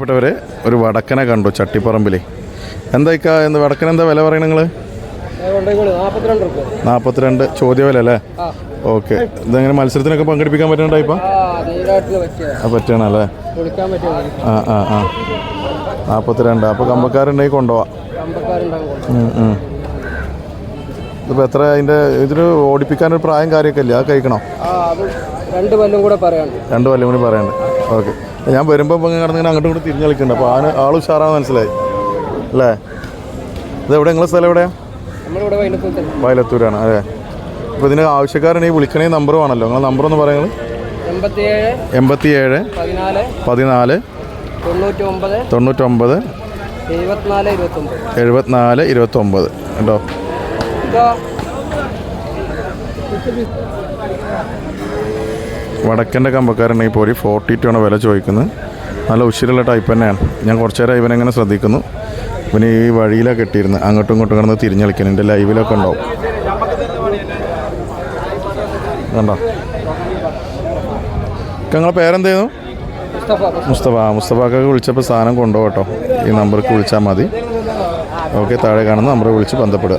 പ്രിയപ്പെട്ടവരെ ഒരു വടക്കനെ കണ്ടു ചട്ടിപ്പറമ്പിലെ. എന്തായിക്കാ എന്ത് വടക്കൻ എന്താ വില പറയണ നിങ്ങൾ നാൽപ്പത്തിരണ്ട് ചോദ്യ വില അല്ലേ ഓക്കെ. ഇതെങ്ങനെ മത്സരത്തിനൊക്കെ പങ്കെടുപ്പിക്കാൻ പറ്റണ്ട ഇപ്പം? പറ്റണല്ലേ? ആ ആ ആ. നാൽപ്പത്തിരണ്ട് അപ്പോൾ കമ്പക്കാരുണ്ടെങ്കിൽ കൊണ്ടുപോവാം. ഇതിപ്പോൾ എത്ര അതിന്റെ ഇതിന് ഓടിപ്പിക്കാനൊരു പ്രായം കാര്യമൊക്കെ ഇല്ല? അത് കഴിക്കണോ? രണ്ട് കൊല്ലം കൂടെ പറയാണ്ട് രണ്ട് കൊല്ലം കൂടി പറയണ്ട് ഓക്കെ. ഞാൻ വരുമ്പോൾ ഇപ്പം കിടന്നിങ്ങനെ അങ്ങോട്ടും ഇങ്ങോട്ട് തിരിഞ്ഞ് കളിക്കുന്നുണ്ട് അപ്പോൾ ആന് ആൾ ഉഷാറാന്ന് മനസ്സിലായി. അല്ലേ? ഇത് എവിടെ നിങ്ങളെ സ്ഥലം എവിടെയാണ് വയലത്തൂരാണ്. അതെ അപ്പോൾ ഇതിന് ആവശ്യക്കാരനെ വിളിക്കണേ നമ്പർ വേണമല്ലോ. നിങ്ങളെ നമ്പർ ഒന്ന് പറയുന്നത് എൺപത്തിയേഴ് പതിനാല് തൊണ്ണൂറ്റൊമ്പത് എഴുപത്തിനാല് ഇരുപത്തൊമ്പത്. കേട്ടോ വടക്കന്റെ കമ്പക്കാരുണ്ടെങ്കിൽ പോലും ഫോർട്ടി ടു ആണ് വില ചോദിക്കുന്നത്. നല്ല ഉശിരുള്ള ടൈപ്പ് തന്നെയാണ്. ഞാൻ കുറച്ച് നേരം ഇവനെങ്ങനെ ശ്രദ്ധിക്കുന്നു. ഇവന് ഈ വഴിയിലൊക്കെ ഇട്ടിരുന്ന് അങ്ങോട്ടും ഇങ്ങോട്ടും കിടന്ന് തിരിഞ്ഞ് കളിക്കുന്നു എന്റെ ലൈവിലൊക്കെ ഉണ്ടാവും. കണ്ടോ? നിങ്ങളെ പേരെന്തായിരുന്നു? മുസ്തഫ. മുസ്തഫാക്കൊക്കെ വിളിച്ചപ്പോൾ സാധനം കൊണ്ടുപോകട്ടോ. ഈ നമ്പർക്ക് വിളിച്ചാൽ മതി. ഓക്കെ താഴെ കാണുന്ന നമ്പർ വിളിച്ച് ബന്ധപ്പെടുക.